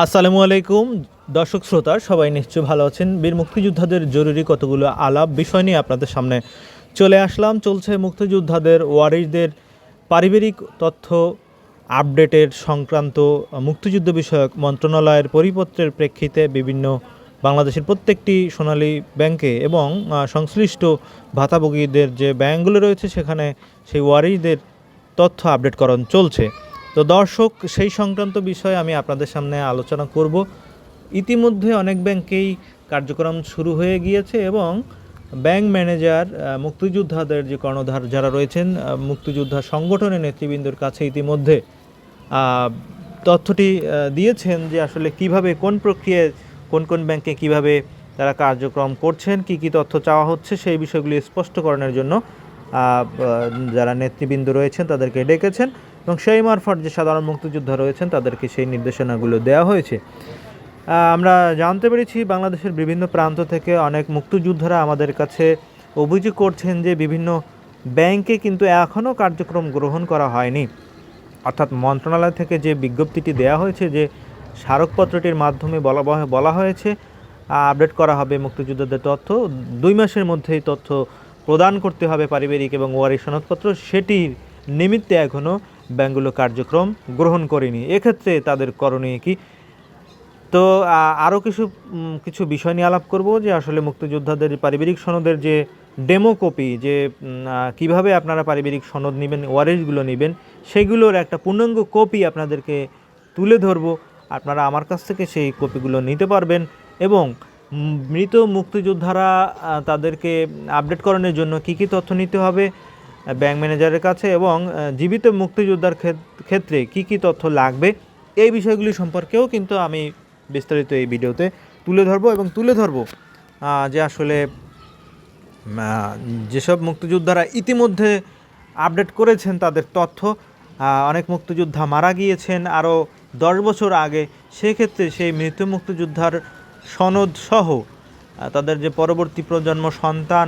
আসসালামু আলাইকুম, দর্শক শ্রোতা, সবাই নিশ্চয়ই ভালো আছেন। বীর মুক্তিযোদ্ধাদের জরুরি কতগুলো আলাপ বিষয় নিয়ে আপনাদের সামনে চলে আসলাম। চলছে মুক্তিযোদ্ধাদের ওয়ারিসদের পারিবারিক তথ্য আপডেটের সংক্রান্ত মুক্তিযুদ্ধ বিষয়ক মন্ত্রণালয়ের পরিপত্রের প্রেক্ষিতে বিভিন্ন বাংলাদেশের প্রত্যেকটি সোনালী ব্যাংকে এবং সংশ্লিষ্ট ভাতাভোগীদের যে ব্যাংকগুলো রয়েছে, সেখানে সেই ওয়ারিসদের তথ্য আপডেটকরণ চলছে। তো দর্শক, সেই সংক্রান্ত বিষয়ে আমি আপনাদের সামনে আলোচনা করব। ইতিমধ্যে অনেক ব্যাংকেই কার্যক্রম শুরু হয়ে গিয়েছে এবং ব্যাংক ম্যানেজার মুক্তিযোদ্ধাদের যে কর্ণধার যারা রয়েছেন মুক্তিযোদ্ধা সংগঠনের নেতৃবৃন্দর কাছে ইতিমধ্যে তথ্যটি দিয়েছেন যে আসলে কীভাবে, কোন প্রক্রিয়ায়, কোন কোন ব্যাংকে কীভাবে তারা কার্যক্রম করছেন, কি কি তথ্য চাওয়া হচ্ছে, সেই বিষয়গুলি স্পষ্টকরণের জন্য যারা নেতৃবৃন্দ রয়েছেন তাদেরকে ডেকেছেন এবং সেই মারফত যে সাধারণ মুক্তিযোদ্ধা রয়েছেন তাদেরকে সেই নির্দেশনাগুলো দেওয়া হয়েছে। আমরা জানতে পেরেছি বাংলাদেশের বিভিন্ন প্রান্ত থেকে অনেক মুক্তিযোদ্ধারা আমাদের কাছে অভিযোগ করছেন যে বিভিন্ন ব্যাংকে কিন্তু এখনও কার্যক্রম গ্রহণ করা হয়নি। অর্থাৎ মন্ত্রণালয় থেকে যে বিজ্ঞপ্তিটি দেওয়া হয়েছে যে স্মারকপত্রটির মাধ্যমে বলা বলা হয়েছে আপডেট করা হবে মুক্তিযোদ্ধাদের তথ্য। দুই মাসের মধ্যেই তথ্য প্রদান করতে হবে পারিবারিক এবং ওয়ারি সনদপত্র। সেটির নিমিত্তে এখনও ব্যাংকগুলো কার্যক্রম গ্রহণ করেনি। এক্ষেত্রে তাদের করণীয় কি? তো আরও কিছু কিছু বিষয় নিয়ে আলাপ করব যে আসলে মুক্তিযোদ্ধাদের পারিবারিক সনদের যে ডেমো কপি, যে কীভাবে আপনারা পারিবারিক সনদ নেবেন ওয়ারেসগুলো নেবেন, সেগুলোর একটা পূর্ণাঙ্গ কপি আপনাদেরকে তুলে ধরব। আপনারা আমার কাছ থেকে সেই কপিগুলো নিতে পারবেন এবং মৃত মুক্তিযোদ্ধারা তাদেরকে আপডেটকরণের জন্য কী কী তথ্য নিতে হবে ব্যাংক ম্যানেজারের কাছে এবং জীবিত মুক্তিযোদ্ধার ক্ষেত- ক্ষেত্রে কি কি তথ্য লাগবে, এই বিষয়গুলি সম্পর্কেও কিন্তু আমি বিস্তারিত এই ভিডিওতে তুলে ধরবো এবং তুলে ধরবো যে আসলে যেসব মুক্তিযোদ্ধারা ইতিমধ্যে আপডেট করেছেন তাদের তথ্য অনেক মুক্তিযোদ্ধা মারা গিয়েছেন আরও দশ বছর আগে, সেক্ষেত্রে সেই মৃত মুক্তিযোদ্ধার সনদ সহ তাদের যে পরবর্তী প্রজন্ম সন্তান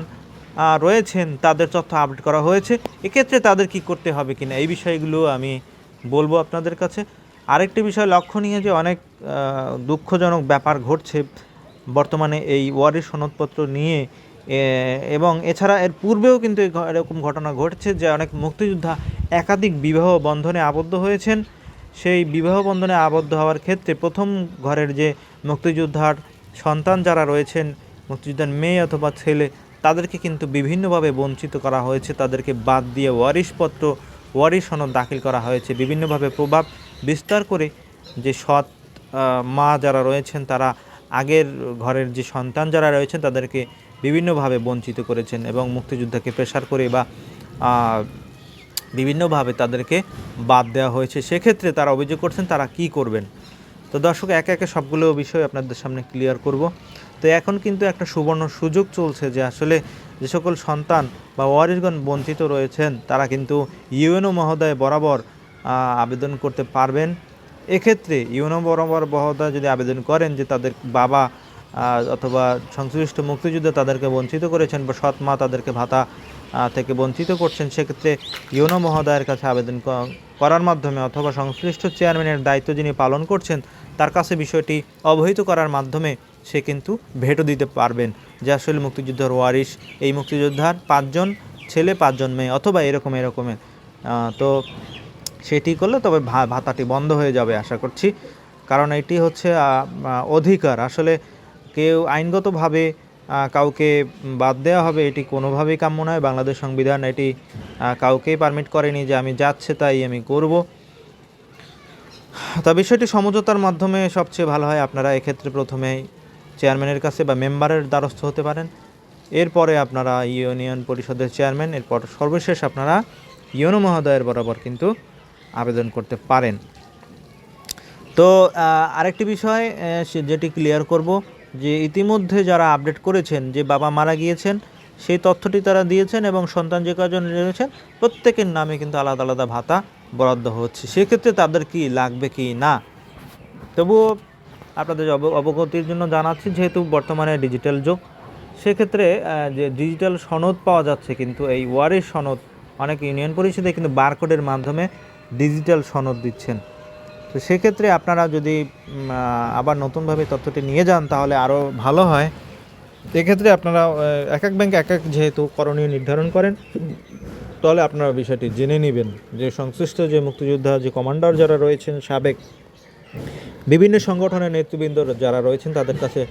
রয়েছেন, তাদের তথ্য আপডেট করা হয়েছে। এক্ষেত্রে তাদের কি করতে হবে কিনা, এই বিষয়গুলো আমি বলব আপনাদের কাছে। আরেকটি বিষয় লক্ষণীয় যে অনেক দুঃখজনক ব্যাপার ঘটছে বর্তমানে এই ওয়ারি সনদপত্র নিয়ে। এবং এছাড়া এর পূর্বেও কিন্তু এরকম ঘটনা ঘটছে যে অনেক মুক্তিযোদ্ধা একাধিক বিবাহ বন্ধনে আবদ্ধ হয়েছেন। সেই বিবাহ বন্ধনে আবদ্ধ হওয়ার ক্ষেত্রে প্রথম ঘরের যে মুক্তিযোদ্ধার সন্তান যারা রয়েছেন, মুক্তিযোদ্ধার মেয়ে অথবা ছেলে, তাদেরকে কিন্তু বিভিন্নভাবে বঞ্চিত করা হয়েছে। তাদেরকে বাদ দিয়ে ওয়ারিশপত্র, ওয়ারিশ সনদ দাখিল করা হয়েছে। বিভিন্নভাবে প্রভাব বিস্তার করে যে সৎ মা যারা রয়েছেন, তারা আগের ঘরের যে সন্তান যারা রয়েছেন, তাদেরকে বিভিন্নভাবে বঞ্চিত করেছেন এবং মুক্তিযোদ্ধাকে প্রেশার করে বা বিভিন্নভাবে তাদেরকে বাদ দেওয়া হয়েছে। সেক্ষেত্রে তারা অভিযোগ করছেন, তারা কি করবেন? তো দর্শক, একে একে সবগুলো বিষয় আপনাদের সামনে ক্লিয়ার করব। তো এখন কিন্তু একটা সুবর্ণ সুযোগ চলছে যে আসলে যে সকল সন্তান বা ওয়ারিশগণ বঞ্চিত রয়েছেন, তারা কিন্তু ইউএনও মহোদয় বরাবর আবেদন করতে পারবেন। এক্ষেত্রে ইউএনও বরাবর মহোদয় যদি আবেদন করেন যে তাদের বাবা অথবা সংশ্লিষ্ট মুক্তিযুদ্ধে তাদেরকে বঞ্চিত করেছেন বা সৎ মা তাদেরকে ভাতা থেকে বঞ্চিত করছেন, সেক্ষেত্রে ইউনো মহোদয়ের কাছে আবেদন করার মাধ্যমে অথবা সংশ্লিষ্ট চেয়ারম্যানের দায়িত্ব যিনি পালন করছেন, তার কাছে বিষয়টি অবহিত করার মাধ্যমে সে কিন্তু ভেটো দিতে পারবেন। যে আসলে মুক্তিযুদ্ধের ওয়ারিশ, এই মুক্তিযোদ্ধার পাঁচজন ছেলে, পাঁচজন মেয়ে, অথবা এরকম এরকমের তো সেটি করলে তবে ভাতাটি বন্ধ হয়ে যাবে আশা করছি। কারণ এটি হচ্ছে অধিকার। আসলে কেউ আইনগতভাবে কাউকে বাদ দেওয়া হবে, এটি কোনোভাবেই কাম্য নয়। বাংলাদেশ সংবিধান এটি কাউকেই পারমিট করেনি যে আমি যাচ্ছে তাই আমি করব। তা বিষয়টি সমঝোতার মাধ্যমে সবচেয়ে ভালো হয়। আপনারা এক্ষেত্রে প্রথমেই চেয়ারম্যানের কাছে বা মেম্বারের দ্বারস্থ হতে পারেন। এরপরে আপনারা ইউনিয়ন পরিষদের চেয়ারম্যান এরপর সর্বশেষ আপনারা ইউনো মহোদয়ের বরাবর কিন্তু আবেদন করতে পারেন। তো আরেকটি বিষয় যেটি ক্লিয়ার করব যে ইতিমধ্যে যারা আপডেট করেছেন, যে বাবা মারা গিয়েছেন, সেই তথ্যটি তারা দিয়েছেন এবং সন্তান যে কজন রয়েছেন, প্রত্যেকের নামে কিন্তু আলাদা আলাদা ভাতা বরাদ্দ হচ্ছে। সেক্ষেত্রে তাদের কি লাগবে কি না? তবুও আপনাদের অব- অবগতির জন্য জানাচ্ছি, যেহেতু বর্তমানে ডিজিটাল যুগ, সেক্ষেত্রে যে ডিজিটাল সনদ পাওয়া যাচ্ছে কিন্তু এই ওয়ারের সনদ, অনেক ইউনিয়ন পরিষদে কিন্তু বারকোডের মাধ্যমে ডিজিটাল সনদ দিচ্ছেন। তো সেক্ষেত্রে আপনারা যদি আবার নতুনভাবে তথ্যটি নিয়ে যান, তাহলে আরও ভালো হয়। এক্ষেত্রে আপনারা এক এক ব্যাংক এক এক যেহেতু করণীয় নির্ধারণ করেন, তাহলে আপনারা বিষয়টি জেনে নেবেন যে সংশ্লিষ্ট যে মুক্তিযোদ্ধা, যে কমান্ডার যারা রয়েছেন, সাবেক বিভিন্ন সংগঠনের নেতৃবৃন্দ যারা রয়েছেন, তাদের কাছে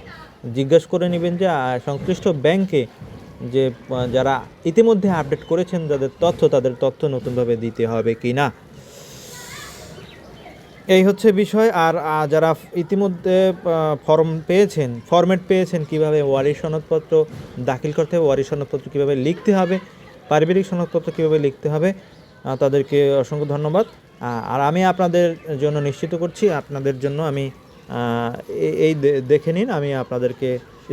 জিজ্ঞাসা করে নেবেন যে সংশ্লিষ্ট ব্যাংকে যে যারা ইতিমধ্যে আপডেট করেছেন, যাদের তথ্য, তাদের তথ্য নতুনভাবে দিতে হবে কি না এই হচ্ছে বিষয়, আর যারা ইতিমধ্যে ফর্ম পেয়েছেন ফরম্যাট পেয়েছেন কীভাবে ওয়ারি সনদপত্র দাখিল করতে হবে, ওয়ারি সনদপত্র কীভাবে লিখতে হবে, পারিবারিক সনদপত্র কীভাবে লিখতে হবে তাদেরকে অসংখ্য ধন্যবাদ। আর আমি আপনাদের জন্য নিশ্চিত করছি, আপনাদের জন্য আমি এই দেখে নিন, আমি আপনাদেরকে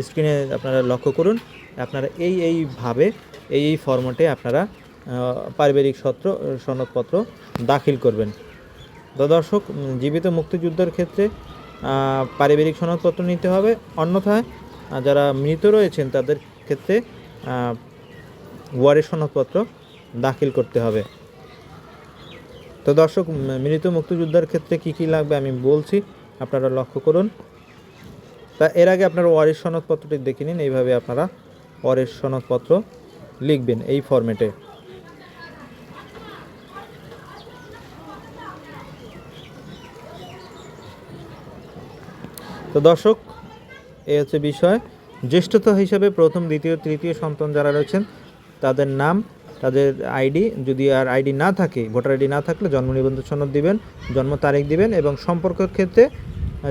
স্ক্রিনে আপনারা লক্ষ্য করুন, আপনারা এই এইভাবে এই এই ফরম্যাটে আপনারা পারিবারিক সত্র, সনদপত্র দাখিল করবেন। দর্শক জীবিত মুক্তিযুদ্ধের ক্ষেত্রে পারিবারিক সনদপত্র নিতে হবে। অন্যথায় যারা মৃত রয়েছেন, তাদের ক্ষেত্রে ওয়ারের সনদপত্র দাখিল করতে হবে। তো দর্শক মৃত মুক্তিযোদ্ধার ক্ষেত্রে কি কি লাগবে আমি বলছি, আপনারা লক্ষ্য করুন। তা এর আগে আপনারা ওয়ারের সনদপত্রটি দেখে নিন, এইভাবে আপনারা ওয়ারের সনদপত্র লিখবেন এই ফরম্যাটে। তো দর্শক এই হচ্ছে বিষয়। জ্যেষ্ঠতা হিসাবে প্রথম, দ্বিতীয়, তৃতীয় সন্তান যারা রয়েছেন, তাদের নাম, তাদের আইডি, যদি আর আইডি না থাকে, ভোটার আইডি না থাকলে জন্ম নিবন্ধন সনদ দিবেন, জন্ম তারিখ দিবেন এবং সম্পর্কের ক্ষেত্রে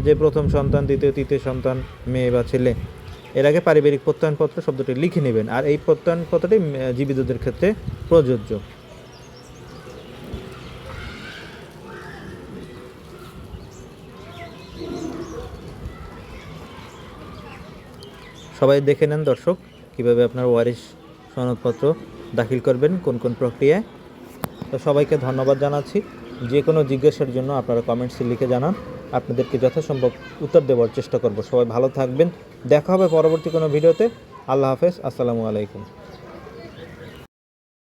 যে প্রথম সন্তান, দ্বিতীয়, তৃতীয় সন্তান, মেয়ে বা ছেলে, এর আগে পারিবারিক প্রত্যয়নপত্র শব্দটি লিখে নেবেন। আর এই প্রত্যয়নপত্রটি জীবিতদের ক্ষেত্রে প্রযোজ্য। সবাই দেখে নেন দর্শক, কীভাবে আপনার ওয়ারিশ সনদপত্র দাখিল করবেন, কোন কোন প্রক্রিয়ায়। তো সবাইকে ধন্যবাদ জানাচ্ছি। যে কোনো জিজ্ঞাসার জন্য আপনারা কমেন্টসে লিখে জানান। আপনাদেরকে যথাসম্ভব উত্তর দেওয়ার চেষ্টা করব। সবাই ভালো থাকবেন। দেখা হবে পরবর্তী কোনো ভিডিওতে। আল্লাহ হাফেজ। আসসালামু আলাইকুম।